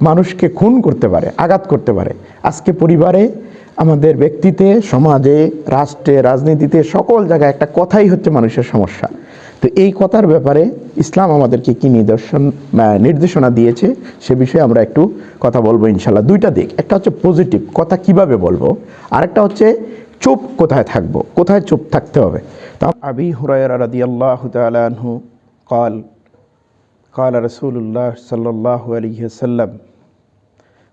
মানুষকে খুন করতে পারে আঘাত করতে পারে আজকে পরিবারে আমাদের ব্যক্তিতে সমাজে রাষ্ট্রে রাজনীতিতে সকল জায়গায় একটা কথাই হচ্ছে মানুষের সমস্যা তো এই কথার ব্যাপারে ইসলাম আমাদেরকে কি নিদর্শন আহ, নির্দেশনা দিয়েছে সে বিষয়ে আমরা একটু কথা বলবো ইনশাল্লাহ দুইটা দিক একটা হচ্ছে পজিটিভ কথা কিভাবে বলবো আরেকটা হচ্ছে চুপ কোথায় থাকবো কোথায় চুপ থাকতে হবে তা আবি হুরায়রা রাদিয়াল্লাহু তাআলা আনহু قال قال رسول الله صلى الله عليه وسلم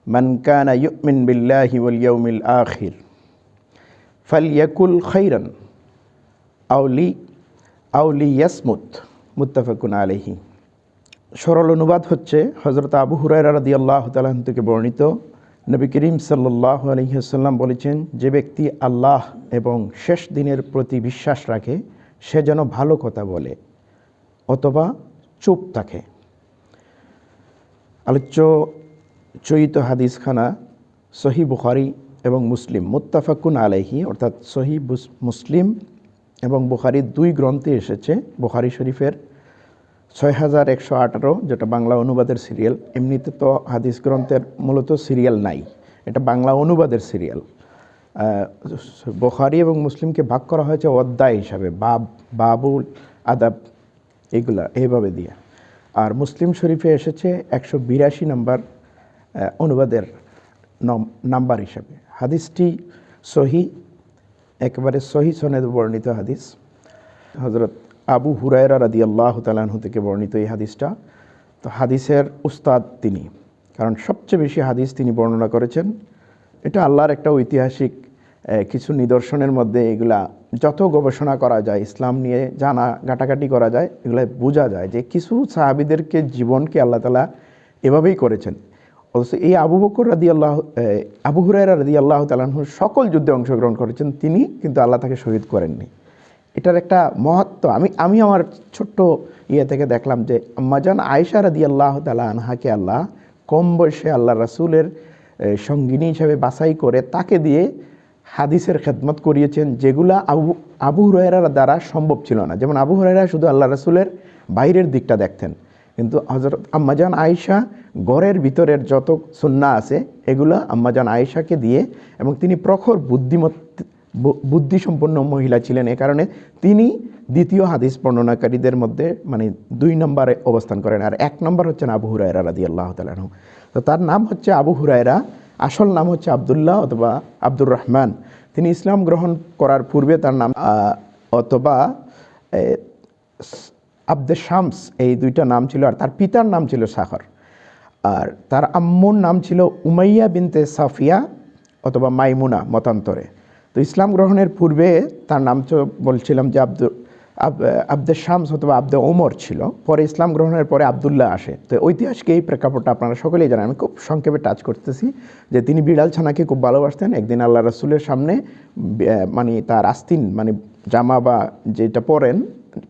من كان يؤمن بالله واليوم الآخر فليقل خيرا أو لي أو ليصمت متفق عليه সরল অনুবাদ হচ্ছে হজরত আবু হুরায়রা রাদিয়াল্লাহু তাআলা আনহু থেকে বর্ণিত নবী করিম সাল্লাল্লাহু আলাইহি ওয়াসাল্লাম বলেছেন যে ব্যক্তি আল্লাহ এবং শেষ দিনের প্রতি বিশ্বাস রাখে সে যেন ভালো কথা বলে অথবা চুপ থাকে আলোচ্য চয়িত হাদিসখানা, সহি বুখারি এবং মুসলিম, মুত্তাফাকুন আলাইহি, অর্থাৎ সহি মুসলিম এবং বুখারির দুই গ্রন্থে এসেছে, বুখারি শরীফের ছয় হাজার একশো আঠারো, যেটা বাংলা অনুবাদের সিরিয়াল। এমনিতে তো হাদিস গ্রন্থের মূলত সিরিয়াল নাই, এটা বাংলা অনুবাদের সিরিয়াল। বুখারি এবং মুসলিমকে ভাগ করা হয়েছে অধ্যায় হিসাবে, বাব, বাবুল আদাব, এগুলা, এইভাবে দিয়ে। আর মুসলিম শরীফে এসেছে একশো বিরাশি নম্বর অনুবাদের নম- নাম্বার হিসাবে। হাদিসটি সহি, একেবারে সহি সনেদ বর্ণিত হাদিস। হজরত আবু হুরায়রা রাদি আল্লাহ তালাহু থেকে বর্ণিত এই হাদিসটা। তো হাদিসের উস্তাদ তিনি, কারণ সবচেয়ে বেশি হাদিস তিনি বর্ণনা করেছেন। এটা আল্লাহর একটা ঐতিহাসিক কিছু নিদর্শনের মধ্যে এগুলা যত গবেষণা করা যায়, ইসলাম নিয়ে জানা, ঘাটাঘাটি করা যায় এগুলো বোঝা যায় যে কিছু সাহাবিদেরকে জীবনকে আল্লাহ তালা এভাবেই করেছেন। অথচ এই আবু বকর রাদি আল্লাহ আবু হুরায়রা রাদি আল্লাহ তালাহুর সকল যুদ্ধে অংশগ্রহণ করেছেন, তিনি কিন্তু আল্লাহ তাকে শহীদ করেননি। এটার একটা মহত্ব, আমি আমি আমার ছোট্ট ইয়ে থেকে দেখলাম যে আম্মাজান আয়েশা রাদি আল্লাহ তালা আনহাকে আল্লাহ কম বয়সে আল্লাহ রাসুলের সঙ্গিনী হিসাবে বাছাই করে তাকে দিয়ে হাদিসের খেদমত করিয়েছেন যেগুলা আবু আবু হুরায়রার দ্বারা সম্ভব ছিল না। যেমন আবু হুরায়রা শুধু আল্লাহ রাসুলের বাইরের দিকটা দেখতেন, কিন্তু হজরত আম্মাজান আয়েশা গড়ের ভিতরের যত সুন্না আছে, এগুলো আম্মাজান আয়েশাকে দিয়ে এবং তিনি প্রখর বুদ্ধিমত বুদ্ধিসম্পন্ন মহিলা ছিলেন। এ কারণে তিনি দ্বিতীয় হাদিস বর্ণনাকারীদের মধ্যে মানে দুই নম্বরে অবস্থান করেন। আর এক নম্বর হচ্ছেন আবু হুরায়রা রাদি আল্লাহ তালাহু তো তার নাম হচ্ছে আবু হুরায়রা আসল নাম হচ্ছে আবদুল্লাহ অথবা আব্দুর রহমান। তিনি ইসলাম গ্রহণ করার পূর্বে তার নাম অথবা আব্দে শামস, এই দুইটা নাম ছিল আর তার পিতার নাম ছিল সাখর। আর তার আম্মুর নাম ছিল উমাইয়া বিনতে সাফিয়া অথবা মাইমুনা মতান্তরে। তো ইসলাম গ্রহণের পূর্বে তার নাম তো বলছিলাম যে আব্দুল আব- আব্দে শামস অথবা আব্দে ওমর ছিল। পরে ইসলাম গ্রহণের পরে আবদুল্লাহ আসে। তো ঐতিহাসিক এই প্রেক্ষাপটটা আপনারা সকলেই জানেন। আমি খুব সংক্ষেপে টাচ করতেছি যে তিনি বিড়াল ছানাকে খুব ভালোবাসতেন। একদিন আল্লাহ রাসুলের সামনে মানে তার আস্তিন মানে জামা বা যেটা পরেন,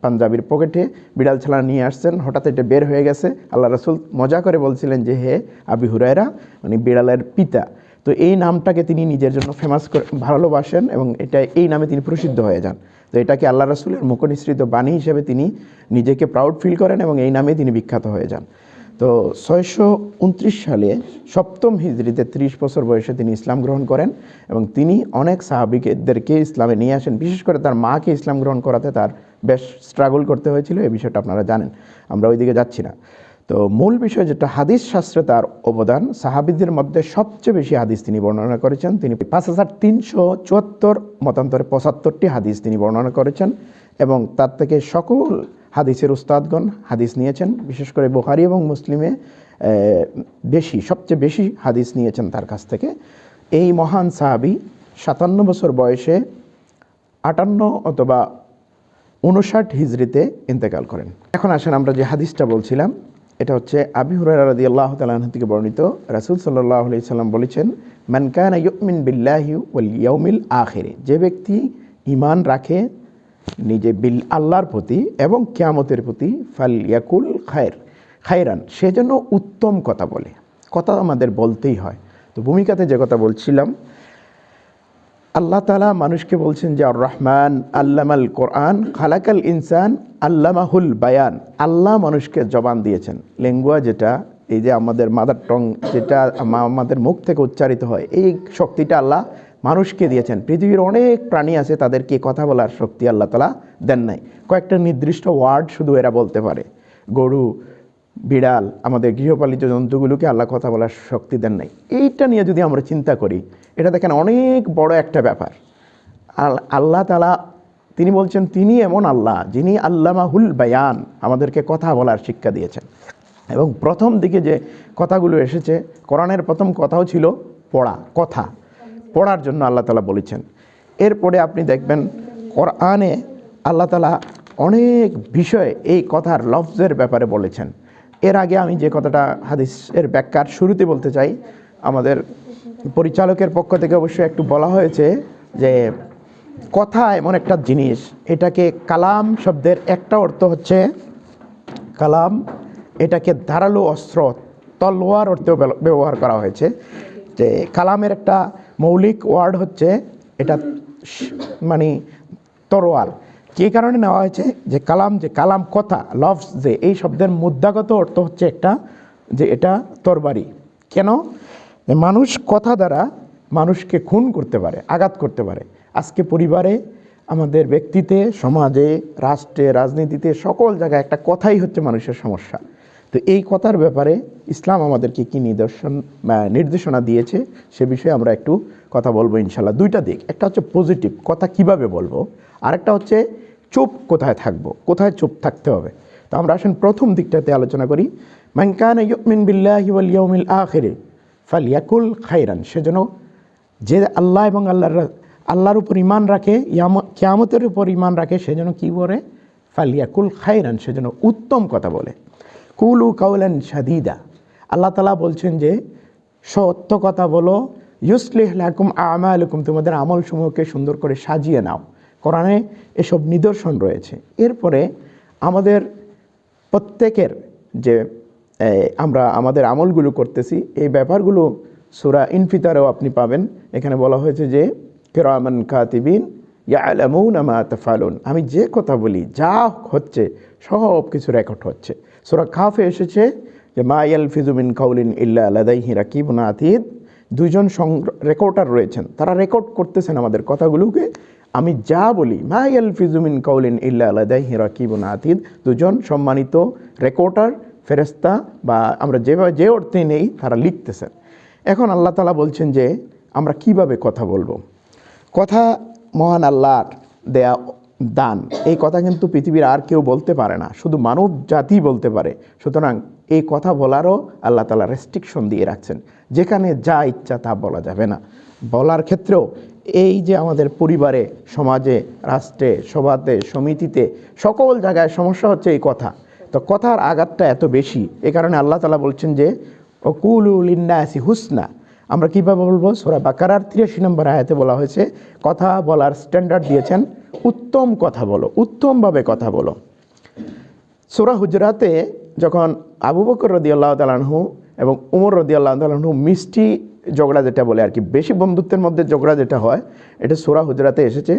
পাঞ্জাবির পকেটে বিড়াল ছানা নিয়ে আসছেন। হঠাৎ এটা বের হয়ে গেছে। আল্লাহ রাসুল মজা করে বলছিলেন যে, হে আবি হুরায়রা মানে বিড়ালের পিতা। তো এই নামটাকে তিনি নিজের জন্য ফেমাস করে, ভালোবাসেন এবং এটা, এই নামে তিনি প্রসিদ্ধ হয়ে যান। তো এটাকে আল্লাহ রাসুলের মুখনিসৃত বাণী হিসেবে তিনি নিজেকে প্রাউড ফিল করেন এবং এই নামে তিনি বিখ্যাত হয়ে যান। তো ছয়শো উনত্রিশ সালে সপ্তম হিজড়িতে ত্রিশ বছর বয়সে তিনি ইসলাম গ্রহণ করেন এবং তিনি অনেক সাহাবিকদেরকে ইসলামে নিয়ে আসেন। বিশেষ করে তার মাকে ইসলাম গ্রহণ করাতে তার বেশ স্ট্রাগল করতে হয়েছিল এই বিষয়টা আপনারা জানেন। আমরা ওইদিকে যাচ্ছি না। তো মূল বিষয় যেটা, হাদিস শাস্ত্রে তার অবদান। সাহাবিদের মধ্যে সবচেয়ে বেশি হাদিস তিনি বর্ণনা করেছেন। তিনি পাঁচ হাজার তিনশো চুয়াত্তর মতান্তরে পঁচাত্তরটি হাদিস তিনি বর্ণনা করেছেন এবং তার থেকে সকল হাদিসের উস্তাদগণ হাদিস নিয়েছেন। বিশেষ করে বুখারি এবং মুসলিমে বেশি, সবচেয়ে বেশি হাদিস নিয়েছেন তার কাছ থেকে। এই মহান সাহাবি সাতান্ন বছর বয়সে আটান্ন অথবা উনষাট হিজড়িতে ইন্তেকাল করেন। এখন আসেন আমরা যে হাদিসটা বলছিলাম এটা হচ্ছে আবি হুরায়রা রাদিয়াল্লাহু তাআলা আনহু থেকে বর্ণিত। রাসূল আলাইহি সাল্লাম বলেছেন, মান কানা ইউমিন বিল্লাহি ওয়াল ইয়াউমিল আখিরে যে ব্যক্তি ইমান রাখে নিজে বিল আল্লাহর প্রতি এবং কিয়ামতের প্রতি, ফাল ইয়াকুল খায়ের খায়রান, সে যেন উত্তম কথা বলে। কথা আমাদের বলতেই হয়। তো ভূমিকাতে যে কথা বলছিলাম আল্লাহ তালা মানুষকে বলছেন যে আর রহমান আল্লামাল কোরআন, খালাকাল ইনসান আল্লামাহুল বায়ান। আল্লাহ মানুষকে জবান দিয়েছেন। লেঙ্গুয়া যেটা, এই যে আমাদের মাদার টং, যেটা আমাদের মুখ থেকে উচ্চারিত হয়, এই শক্তিটা আল্লাহ মানুষকে দিয়েছেন। পৃথিবীর অনেক প্রাণী আছে তাদেরকে কথা বলার শক্তি আল্লাহ তালা দেন নাই। কয়েকটা নির্দিষ্ট ওয়ার্ড শুধু এরা বলতে পারে। গরু বিড়াল, আমাদের গৃহপালিত জন্তুগুলোকে আল্লাহ কথা বলার শক্তি দেন নাই। এইটা নিয়ে যদি আমরা চিন্তা করি, এটা দেখেন অনেক বড় একটা ব্যাপার। আল- আল্লাহ তালা তিনি বলছেন, তিনি এমন আল্লাহ যিনি আল্লামাহুল বায়ান, আমাদেরকে কথা বলার শিক্ষা দিয়েছেন। এবং প্রথম দিকে যে কথাগুলো এসেছে, কোরআনের প্রথম কথাও ছিল পড়া, কথা। পড়ার জন্য আল্লাহ তালা বলেছেন। এরপরে আপনি দেখবেন, কোরআনে আল্লাহ তালা অনেক বিষয়ে এই কথার লফজের ব্যাপারে বলেছেন। এর আগে আমি যে কথাটা হাদিস এর ব্যাখ্যার শুরুতে বলতে চাই, আমাদের পরিচালকের পক্ষ থেকে অবশ্যই একটু বলা হয়েছে যে কথা এমন একটা জিনিস, এটাকে কালাম শব্দের একটা অর্থ হচ্ছে কালাম, এটাকে ধারালো অস্ত্র, তলোয়ার অর্থেও ব্যবহার করা হয়েছে। যে কালামের একটা মৌলিক ওয়ার্ড হচ্ছে, এটা মানে তরোয়াল। কী কারণে নেওয়া হয়েছে? যে কালাম যে কালাম কথা লভস যে এই শব্দের মুদ্রাগত অর্থ হচ্ছে একটা, যে এটা তরবারি। কেন? যে মানুষ কথা দ্বারা মানুষকে খুন করতে পারে, আঘাত করতে পারে। আজকে পরিবারে, আমাদের ব্যক্তিতে, সমাজে, রাষ্ট্রে, রাজনীতিতে, সকল জায়গায় একটা কথাই হচ্ছে মানুষের সমস্যা। তো এই কথার ব্যাপারে ইসলাম আমাদেরকে কি নিদর্শন নির্দেশনা দিয়েছে, সে বিষয়ে আমরা একটু কথা বলব ইনশাল্লাহ দুইটা দিক। একটা হচ্ছে পজিটিভ কথা কীভাবে বলব? আরেকটা হচ্ছে চুপ কোথায় থাকব? কোথায় চুপ থাকতে হবে? তো আমরা আসেন প্রথম দিকটাতে আলোচনা করি। মানকান ইউমিন বিল্লাহি ওয়াল ইয়াউমিল আখিরে ফালিয়াকুল খাইরান সেজন্য যে আল্লাহ এবং আল্লাহর আল্লাহর উপর ইমান রাখে কিয়ামতের উপর ইমান রাখে সেজন্য কি বলে? ফালিয়াকুল খাইরান সেজন্য উত্তম কথা বলে। কুলু কাউলান সাদিদা আল্লাহ তালা বলছেন যে, সত্য কথা বলো, ইউসলিহ লাকুম আমালুকুম, তোমাদের আমল সমূহকে সুন্দর করে সাজিয়ে নাও। কোরআনে এসব নিদর্শন রয়েছে। এরপরে আমাদের প্রত্যেকের যে আমরা আমাদের আমলগুলো করতেছি, এই ব্যাপারগুলো সুরা ইনফিতারেও আপনি পাবেন। এখানে বলা হয়েছে যে, কেরামান কাতিবিন ইয়ালামুন আমা আমি যে কথা বলি, যা হচ্ছে, সব কিছু রেকর্ড হচ্ছে। সুরা খাফে এসেছে যে, মা ইয়াল ফিজুমিন কাউলিন ইল্লা আলাদাইহি রাকিবুন আতিদ। দুইজন রেকর্ডার রয়েছেন। তারা রেকর্ড করতেছেন আমাদের কথাগুলোকে। আমি যা বলি, মা ইয়াল ফিজুমিন কাউলিন ইল্লা আলাদাইহি রাকিবুন আতিদ, দুজন সম্মানিত রেকর্ডার ফেরেস্তা বা আমরা যেভাবে যে অর্থে নেই, তারা লিখতেছেন। এখন আল্লাহ তালা বলছেন যে, আমরা কীভাবে কথা বলব? কথা মহান আল্লাহর দেয়া দান। এই কথা কিন্তু পৃথিবীর আর কেউ বলতে পারে না, শুধু মানব জাতি বলতে পারে। সুতরাং এই কথা বলারও আল্লাহ তালা রেস্ট্রিকশন দিয়ে রাখছেন। যেখানে যা ইচ্ছা তা বলা যাবে না। বলার ক্ষেত্রেও এই যে আমাদের পরিবারে, সমাজে, রাষ্ট্রে, সভাতে, সমিতিতে, সকল জায়গায় সমস্যা হচ্ছে এই কথা। তো কথার আঘাতটা এত বেশি, এ কারণে আল্লাহ তালা বলছেন যে অকুলুলিন্নাসি হুসনা। আমরা কীভাবে বলব? সোরা বাকারার তিরাশি নম্বর আয়াতে বলা হয়েছে, কথা বলার স্ট্যান্ডার্ড দিয়েছেন, উত্তম কথা বলো, উত্তমভাবে কথা বলো। সুরা হুজরাতে যখন আবু বকর রদি আল্লাহ তালাহু এবং উমর রদি আল্লাহ তালাহু মিষ্টি ঝগড়া যেটা বলে আর কি, বেশি বন্ধুত্বের মধ্যে ঝগড়া যেটা হয়, এটা সোরা হুজরাতে এসেছে।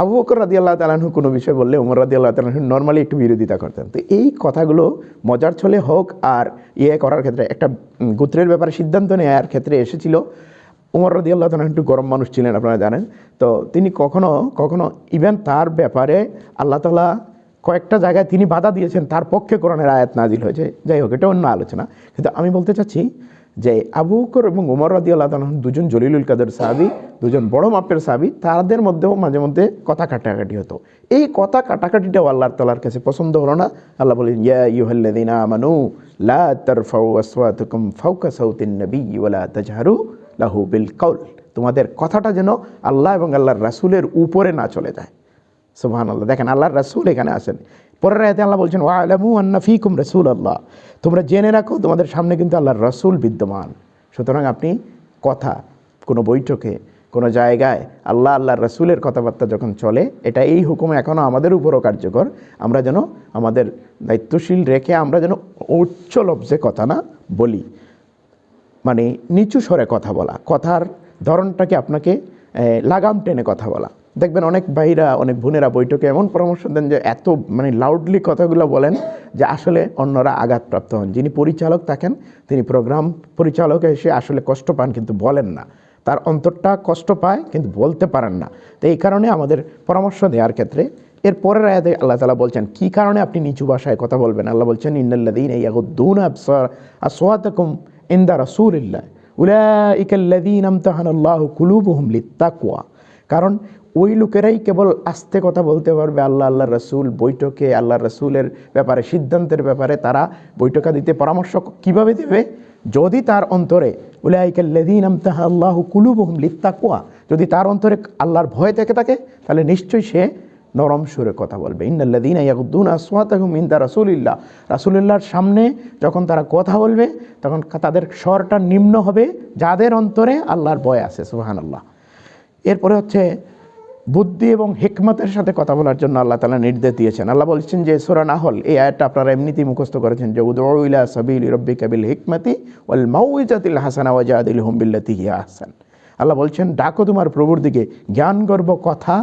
আবু বকর রাদি আল্লাহ তালাহু কোনো বিষয় বললে উমর রাদি আল্লাহ তালাহু নর্মালি একটু বিরোধিতা করতেন। তো এই কথাগুলো মজার ছলে হোক আর ইয়ে করার ক্ষেত্রে, একটা গোত্রের ব্যাপারে সিদ্ধান্ত নেওয়ার ক্ষেত্রে এসেছিল। উমর রদি আল্লাহ তালা একটু গরম মানুষ ছিলেন, আপনারা জানেন। তো তিনি কখনো কখনো ইভেন তার ব্যাপারে আল্লাহ তালা কয়েকটা জায়গায় তিনি বাধা দিয়েছেন, তার পক্ষে কোরআনের আয়াত নাজিল হয়েছে। যাই হোক, এটা অন্য আলোচনা। কিন্তু আমি বলতে চাচ্ছি যে আবু বকর এবং উমর রাদি আল্লাহ দুজন জলিলুল কাদের সাহাবি, দুজন বড় মাপের সাহাবি, তাদের মধ্যেও মাঝে মধ্যে কথা কাটাকাটি হতো। এই কথা কাটাকাটিটাও আল্লাহ তালার কাছে পছন্দ হলো না। আল্লাহ বলেন ইয়া ইউহাল্লাদিনা আমানু, লা তারফাউ আসওয়াতুকুম ফাওকা সাউতিন নবী ওয়ালা তাজহারু লাহু বিল কাউল। তোমাদের কথাটা যেন আল্লাহ এবং আল্লাহর রাসূলের উপরে না চলে যায়। সুবহান আল্লাহ দেখেন আল্লাহর রাসূল এখানে আসেন পরের আয়াতে আল্লাহ বলছেন ওয়া আলামু আন্না ফিকুম রাসূল আল্লাহ তোমরা জেনে রাখো, তোমাদের সামনে কিন্তু আল্লাহর রাসূল বিদ্যমান। সুতরাং আপনি কথা, কোনো বৈঠকে, কোনো জায়গায় আল্লাহ, আল্লাহর রসুলের কথাবার্তা যখন চলে, এটা এই হুকুম এখনও আমাদের উপরও কার্যকর। আমরা যেন আমাদের দায়িত্বশীল রেখে আমরা যেন উচ্চ কথা না বলি। মানে নিচু স্বরে কথা বলা, কথার ধরনটাকে আপনাকে লাগাম টেনে কথা বলা। দেখবেন অনেক ভাইরা, অনেক বোনেরা বৈঠকে এমন পরামর্শ দেন যে এত মানে লাউডলি কথাগুলো বলেন যে আসলে অন্যরা আঘাতপ্রাপ্ত হন। যিনি পরিচালক থাকেন, তিনি প্রোগ্রাম পরিচালক এসে আসলে কষ্ট পান কিন্তু বলেন না। তার অন্তরটা কষ্ট পায় কিন্তু বলতে পারেন না। তো এই কারণে আমাদের পরামর্শ দেওয়ার ক্ষেত্রে এর পরের আয়াতে আল্লাহ তালা বলছেন, কি কারণে আপনি নিচু ভাষায় কথা বলবেন? আল্লাহ বলছেন ইন্নাল্লাদিন ইয়াগুদ্দুন আবসার আসওয়াতাকুম ইনদা রাসূলিল্লাহ। উলাইকাল্লাযীনা আমতাহানাল্লাহু কুলুবুহুম লিত্তাকওয়া কারণ ওই লোকেরাই কেবল আস্তে কথা বলতে পারবে আল্লাহ আল্লাহ রসুল বৈঠকে, আল্লাহ রসুলের ব্যাপারে, সিদ্ধান্তের ব্যাপারে তারা বৈঠকা দিতে পরামর্শ কীভাবে দেবে? যদি তার অন্তরে আল্লাহু লিত্তাকওয়া যদি তার অন্তরে আল্লাহর ভয় থেকে থাকে, তাহলে নিশ্চয়ই সে নরম সুরে কথা বলবে। ইন্নাল্লাদিনা ইয়াগুদ্দুন আসওয়াতাহুম ইনদা সামনে যখন তারা কথা বলবে, তখন তাদের স্বরটা নিম্ন হবে, যাদের অন্তরে আল্লাহর ভয় আছে, সুবহানাল্লাহ। এরপরে হচ্ছে বুদ্ধি এবং হেকমতের সাথে কথা বলার জন্য আল্লাহ তালা নির্দেশ দিয়েছেন। আল্লাহ বলছেন যে, সোরা নাহল, এই আয়টা আপনারা এমনিতেই মুখস্থ করেছেন যে উদউলা সাবিল রব্বি কাবিল হিকমতি ওয়াল মাউজাতিল হাসানা ওয়াজাদিল হুম বিল্লাতি হিয়া আহসান। আল্লাহ বলছেন, ডাকো তোমার প্রভুর দিকে জ্ঞান গর্ব কথা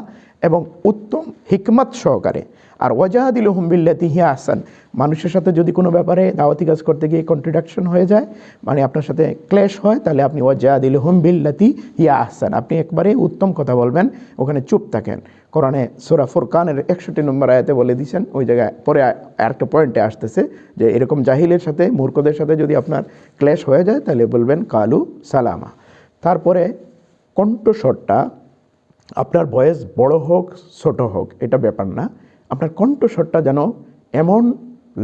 এবং উত্তম হিকমত সহকারে। আর ওয়াজাহাদিল হুমবিল্লাতি হিয়া আহসান। মানুষের সাথে যদি কোনো ব্যাপারে দাওয়াতি কাজ করতে গিয়ে কন্ট্রাডিকশন হয়ে যায় মানে আপনার সাথে ক্লেশ হয়, তাহলে আপনি ওয়াজাহাদিল হুমবিল্লাতি হিয়া আহসান। আপনি একবারে উত্তম কথা বলবেন, ওখানে চুপ থাকেন। কোরআনে সোরা ফুরকানের একষট্টি নম্বর আয়াতে বলে দিয়েছেন, ওই জায়গায় পরে আরেকটা পয়েন্টে আসতেছে যে, এরকম জাহিলের সাথে, মূর্খদের সাথে যদি আপনার ক্লেশ হয়ে যায়, তাহলে বলবেন কালু সালামা। তারপরে কণ্ঠস্বরটা আপনার বয়স বড় হোক, ছোট হোক, এটা ব্যাপার না। আপনার কণ্ঠস্বরটা যেন এমন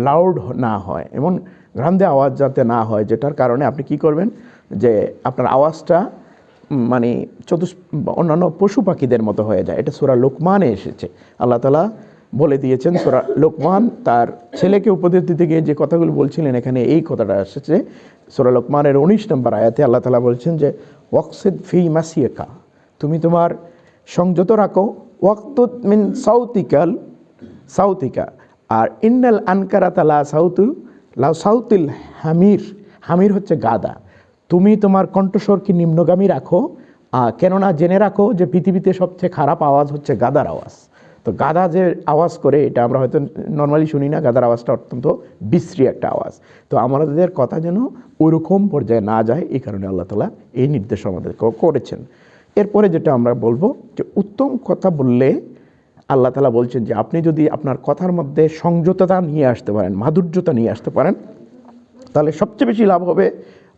লাউড না হয়, এমন গ্রান্দে আওয়াজ যাতে না হয়, যেটার কারণে আপনি কি করবেন? যে আপনার আওয়াজটা মানে চতুষ অন্যান্য পশু পাখিদের মতো হয়ে যায়। এটা সুরা লোকমানে এসেছে। আল্লাহ তালা বলে দিয়েছেন, সুরা লোকমান তার ছেলেকে উপদেশ দিতে গিয়ে যে কথাগুলো বলছিলেন, এখানে এই কথাটা এসেছে। সুরা লোকমানের উনিশ নম্বর আয়াতে আল্লাহ তালা বলছেন যে, ওয়াকসিদ ফি মাসিয়েকা তুমি তোমার সংযত রাখো। ওয়াক্তুত মিন সাউতিকাল, সাউতিকা। আর ইন্নাল আনকারাতা লা সাউতু লাউ সাউতিল হামির। হামির হচ্ছে গাদা। তুমি তোমার কণ্ঠস্বরকে নিম্নগামী রাখো। কেননা জেনে রাখো যে পৃথিবীতে সবচেয়ে খারাপ আওয়াজ হচ্ছে গাদার আওয়াজ। তো গাদা যে আওয়াজ করে, এটা আমরা হয়তো নর্মালি শুনি না, গাদার আওয়াজটা অত্যন্ত বিশ্রী একটা আওয়াজ। তো আমাদের কথা যেন ওইরকম পর্যায়ে না যায়, এই কারণে আল্লাহ তালা এই নির্দেশ আমাদেরকে করেছেন। এরপরে যেটা আমরা বলব যে উত্তম কথা বললে আল্লাহ তালা বলছেন যে আপনি যদি আপনার কথার মধ্যে সংযততা নিয়ে আসতে পারেন, মাধুর্যতা নিয়ে আসতে পারেন, তাহলে সবচেয়ে বেশি লাভ হবে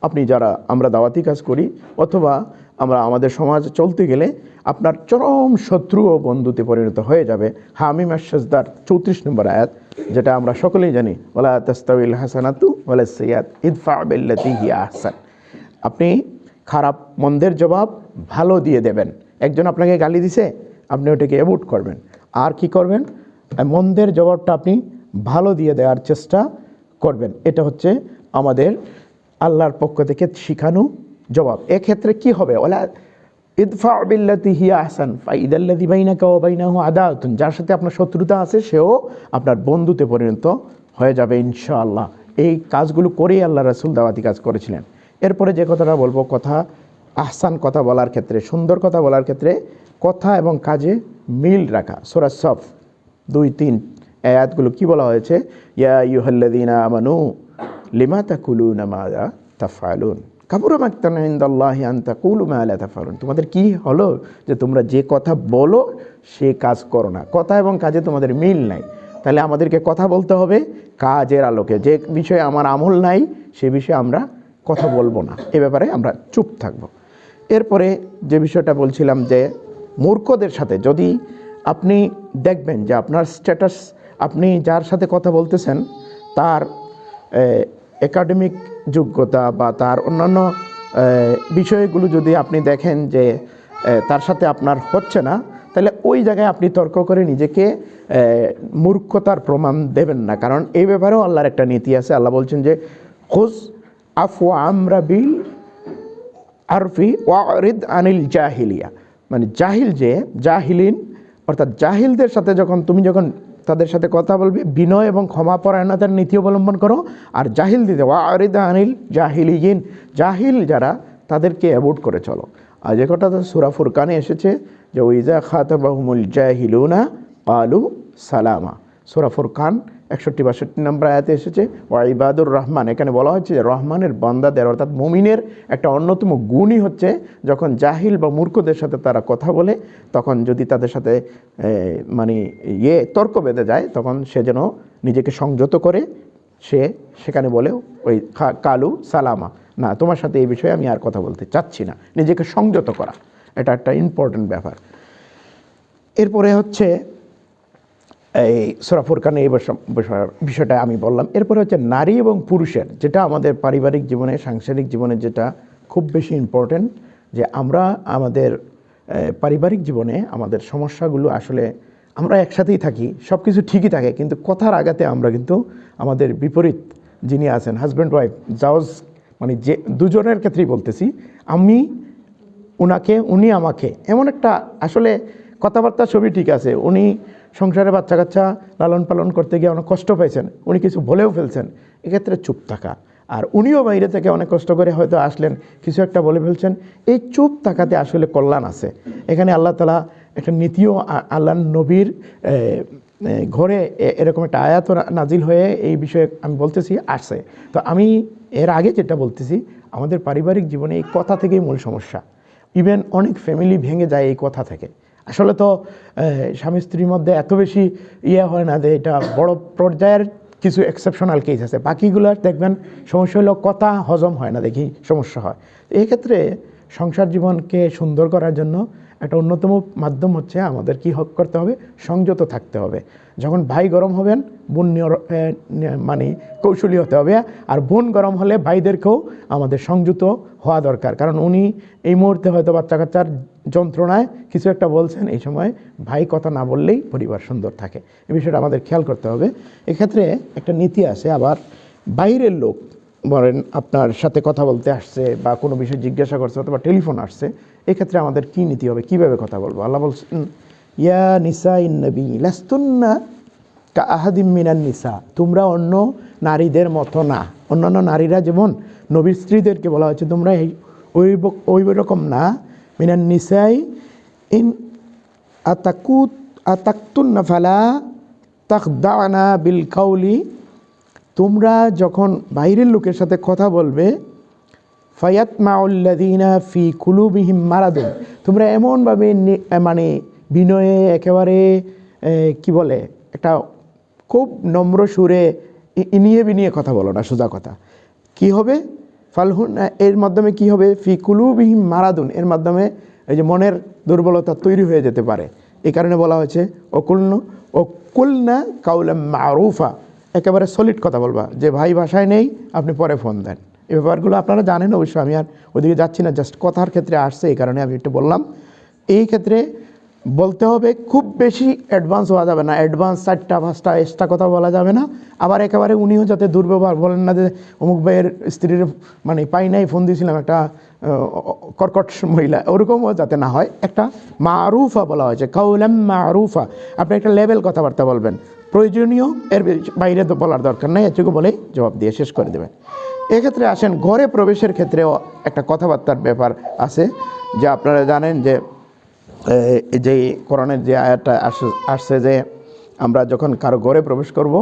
আপনি যারা আমরা দাওয়াতি কাজ করি অথবা আমরা আমাদের সমাজ চলতে গেলে আপনার চরম শত্রু ও বন্ধুতে পরিণত হয়ে যাবে। হামিম আশাসদার চৌত্রিশ নম্বর আয়াত, যেটা আমরা সকলেই জানি ওলা তাস্তাউল হাসানাতু ওলা সৈয়াদ ইদফা বিল্লাতি হিয়া আহসান। আপনি খারাপ, মন্দের জবাব ভালো দিয়ে দেবেন। একজন আপনাকে গালি দিছে, আপনি ওটাকে অ্যাভয়েড করবেন। আর কি করবেন? মন্দের জবাবটা আপনি ভালো দিয়ে দেওয়ার চেষ্টা করবেন। এটা হচ্ছে আমাদের আল্লাহর পক্ষ থেকে শিখানো জবাব। এক্ষেত্রে কি হবে? ওলা ইদফা বিল্লাতি হিয়া আহসান ফাইদাল্লাদি বাইনাকা ও বাইনাহু আদাতুন যার সাথে আপনার শত্রুতা আছে, সেও আপনার বন্ধুতে পরিণত হয়ে যাবে ইনশাআল্লাহ। এই কাজগুলো করেই আল্লাহ রাসূল দাওয়াতি কাজ করেছিলেন। এরপরে যে কথাটা বলব, কথা, আহসান কথা বলার ক্ষেত্রে, সুন্দর কথা বলার ক্ষেত্রে কথা এবং কাজে মিল রাখা। সোরা সফ দুই তিন, এই আয়াতগুলো কি বলা হয়েছে? ইয়া ইউহাল্লাদিনা আমানু, লিমা তাকুলুনা মাযা তাফআলুন। কাবুরা মাকতান ইনদাল্লাহি আন তাকুলু মা লা তাফআলুন। তোমাদের কি হলো? যে তোমরা যে কথা বলো, সে কাজ করো না। কথা এবং কাজে তোমাদের মিল নাই। তাহলে আমাদেরকে কথা বলতে হবে কাজের আলোকে। যে বিষয়ে আমার আমল নাই, সে বিষয়ে আমরা কথা বলব না। এ ব্যাপারে আমরা চুপ থাকব। এরপরে যে বিষয়টা বলছিলাম যে মূর্খদের সাথে যদি আপনি দেখবেন যে আপনার স্ট্যাটাস আপনি যার সাথে কথা বলতেছেন, তার একাডেমিক যোগ্যতা বা তার অন্যান্য বিষয়গুলো যদি আপনি দেখেন যে তার সাথে আপনার হচ্ছে না, তাহলে ওই জায়গায় আপনি তর্ক করে নিজেকে মূর্খতার প্রমাণ দেবেন না। কারণ এই ব্যাপারেও আল্লাহর একটা নীতি আছে। আল্লাহ বলছেন যে, খোঁজ আফু আমরা বিল আরফি ওয়ারিদ আনিল জাহিলিয়া। মানে জাহিল যে, জাহিলিন, অর্থাৎ জাহিলদের সাথে যখন তুমি যখন তাদের সাথে কথা বলবে, বিনয় এবং ক্ষমা পরায়ণতার নীতি অবলম্বন করো, আর জাহিল দিতে ওয়ারিদ আনিল জাহিলিন জাহিল যারা, তাদেরকে অ্যাভয়েড করে চলো। আর যে কথা তো সুরা ফুরকানে এসেছে যে ওইজা খাতাবাহুমুল জাহিলুনা কালু সালামা। সোরা ফুরকান একষট্টি বাষট্টি নম্বর আয়াতে এসেছে ওয়াইবাদুর রহমান। এখানে বলা হচ্ছে যে রহমানের বান্দাদের, অর্থাৎ মুমিনের একটা অন্যতম গুণই হচ্ছে যখন জাহিল বা মূর্খদের সাথে তারা কথা বলে, তখন যদি তাদের সাথে মানে ইয়ে তর্ক বেঁধে যায়, তখন সে যেন নিজেকে সংযত করে, সে সেখানে বলে, ওই কালু সালামা। না, তোমার সাথে এই বিষয়ে আমি আর কথা বলতে চাচ্ছি না। নিজেকে সংযত করা, এটা একটা ইম্পর্ট্যান্ট ব্যাপার। এরপরে হচ্ছে এই সোরা ফুরকানে এই বিষয়- বিষয়টা আমি বললাম। এরপরে হচ্ছে নারী এবং পুরুষের, যেটা আমাদের পারিবারিক জীবনে, সাংসারিক জীবনে যেটা খুব বেশি ইম্পর্ট্যান্ট যে আমরা আমাদের পারিবারিক জীবনে আমাদের সমস্যাগুলো আসলে আমরা একসাথেই থাকি সব কিছু ঠিকই থাকে, কিন্তু কথার আগাতে আমরা কিন্তু আমাদের বিপরীত যিনি আছেন হাজব্যান্ড ওয়াইফ জাওজ মানে যে দুজনের ক্ষেত্রেই বলতেছি, আমি ওনাকে উনি আমাকে, এমন একটা আসলে কথাবার্তা ছবি ঠিক আছে, উনি সংসারে বাচ্চা কাচ্চা লালন পালন করতে গিয়ে অনেক কষ্ট পাইছেন, উনি কিছু বলেও ফেলছেন, এক্ষেত্রে চুপ থাকা। আর উনিও বাইরে থেকে অনেক কষ্ট করে হয়তো আসলেন, কিছু একটা বলে ফেলছেন। এই চুপ থাকাতে আসলে কল্যাণ আছে। এখানে আল্লাহ তালা একটা নীতিও আল্লাহ নবীর ঘরে এরকম একটা আয়াত নাজিল হয়ে এই বিষয়ে আমি বলতেছি, আসছে। তো আমি এর আগে যেটা বলতেছি, আমাদের পারিবারিক জীবনে এই কথা থেকেই মূল সমস্যা। ইভেন অনেক ফ্যামিলি ভেঙে যায় এই কথা থেকে। আসলে তো স্বামী স্ত্রীর মধ্যে এত বেশি ইয়ে হয় না যে এটা বড় পর্যায়ের কিছু এক্সেপশনাল কেস আছে। বাকিগুলো দেখবেন সমস্যা হলো কথা হজম হয় না, দেখি সমস্যা হয়। এই ক্ষেত্রে সংসার জীবনকে সুন্দর করার জন্য একটা অন্যতম মাধ্যম হচ্ছে আমাদের কি হক করতে হবে? সংযত থাকতে হবে। যখন ভাই গরম হবেন, বোন মানে কৌশলী হতে হবে আর বোন গরম হলে ভাইদেরকেও আমাদের সংযুক্ত হওয়া দরকার। কারণ উনি এই মুহূর্তে হয়তো বাচ্চা কাচ্চার যন্ত্রণায় কিছু একটা বলছেন, এই সময় ভাই কথা না বললেই পরিবার সুন্দর থাকে। এই বিষয়টা আমাদের খেয়াল করতে হবে। এক্ষেত্রে একটা নীতি আছে, আবার বাইরের লোক, বলেন আপনার সাথে কথা বলতে আসছে বা কোনো বিষয় জিজ্ঞাসা করছে অথবা টেলিফোন আসছে, এক্ষেত্রে আমাদের কি নীতি হবে? কীভাবে কথা বলব? আল্লাহ বলছেন ইয়া নিসা ইন নবী, লাস্তুন্না কা আহাদিম মিনান নিসা। তোমরা অন্য নারীদের মতো না। অন্যান্য নারীরা যেমন নবীর স্ত্রীদেরকে বলা হয়েছে, তোমরা এই ওই ওই রকম না। মিনান নিসাই ইন আতাকুত আতাক্তুন্না ফালা তাকদানা বিল কাউলি। তোমরা যখন বাইরের লোকের সাথে কথা বলবে ফায়াত মাউল্লাদিনা ফি কুলুবিহিম মারাদুন। তোমরা এমনভাবে নি- মানে বিনয়ে একেবারে কি বলে, একটা খুব নম্র সুরে ইনিয়ে বিনিয়ে কথা বলো না, সোজা কথা। কি হবে? ফালহুন এর মাধ্যমে কি হবে? ফি কুলুবিহিম মারাদুন, এর মাধ্যমে এই যে মনের দুর্বলতা তৈরি হয়ে যেতে পারে। এই কারণে বলা হয়েছে, অকুল্ন ও কুলনা কাউলাম মারুফা। একেবারে সলিড কথা বলবা, যে ভাই ভাষায় নেই, আপনি পরে ফোন দেন। এই ব্যাপারগুলো আপনারা জানেন অবশ্যই আমি আর ওদিকে যাচ্ছি না জাস্ট কথার ক্ষেত্রে আসছে এই কারণে আমি একটু বললাম। এই ক্ষেত্রে বলতে হবে, খুব বেশি অ্যাডভান্স হওয়া যাবে না। অ্যাডভান্স চারটা, পাঁচটা এক্সট্রা কথা বলা যাবে না। আবার একেবারে উনিও যাতে দুর্ব্যবহার, বলেন না যে অমুক ভাইয়ের স্ত্রীর মানে পাই নাই ফোন দিয়েছিলাম একটা কর্কট মহিলা, ওরকমও যাতে না হয়। একটা মারুফা বলা হয়েছে, কাউলাম মারুফা। আপনি একটা লেভেল কথাবার্তা বলবেন। প্রয়োজনীয়, এর বাইরে তো বলার দরকার নেই, এটুকু বলেই জবাব দিয়ে শেষ করে দেবেন। এক্ষেত্রে আসেন, ঘরে প্রবেশের ক্ষেত্রেও একটা কথাবার্তার ব্যাপার আছে, যে আপনারা জানেন যে যে কোরআনের যে আয়াতটা আসে, আসছে যে আমরা যখন কারও ঘরে প্রবেশ করব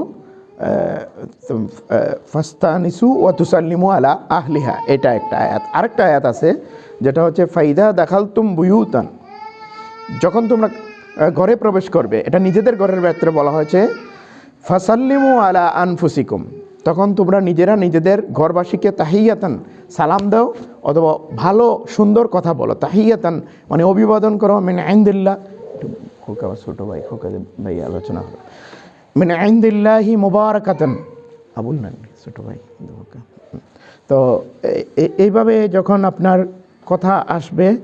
ফাস্তানিসু ও তুসাল্লিমু আলা আহলিহা, এটা একটা আয়াত। আরেকটা আয়াত আছে, যেটা হচ্ছে, ফাইদা দেখাল তুম বুয়ুতান। যখন তোমরা ঘরে প্রবেশ করবে, এটা নিজেদের ঘরের ব্যাপারে বলা হয়েছে, ফাসাল্লিমু আলা আনফুসিকুম। তখন তোমরা নিজেরা নিজেদের ঘরবাসীকে তাহিয়াতান সালাম দাও অথবা ভালো, সুন্দর কথা বলো। তাহিয়াতান মানে অভিবাদন করো। মানে আইনদুল্লাহ খোকা ছোটো ভাই, খোকা ভাই, আলোচনা হলো। মানে আইন্দিল্লাহি মুবারাকাতান। আবুল না ছোটো ভাই তো এইভাবে যখন আপনার কথা আসবে,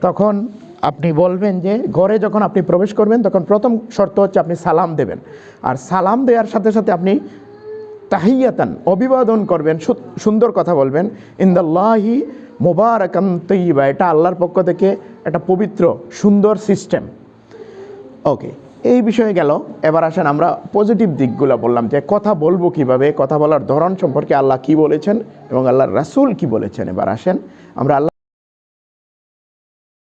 তখন আপনি বলবেন যে, ঘরে যখন আপনি প্রবেশ করবেন, তখন প্রথম শর্ত হচ্ছে আপনি সালাম দেবেন। আর সালাম দেওয়ার সাথে সাথে আপনি তাহিয়াতান, অভিবাদন করবেন সুন্দর কথা বলবেন। ইন্দাল্লাহি মোবারকান এটা আল্লাহর পক্ষ থেকে একটা পবিত্র, সুন্দর সিস্টেম। ওকে, এই বিষয়ে গেল। এবার আসেন আমরা পজিটিভ দিকগুলো বললাম, যে কথা বলব কীভাবে, কথা বলার ধরন সম্পর্কে আল্লাহ কি বলেছেন এবং আল্লাহর রাসূল কি বলেছেন। এবার আসেন, আমরা আল্লাহ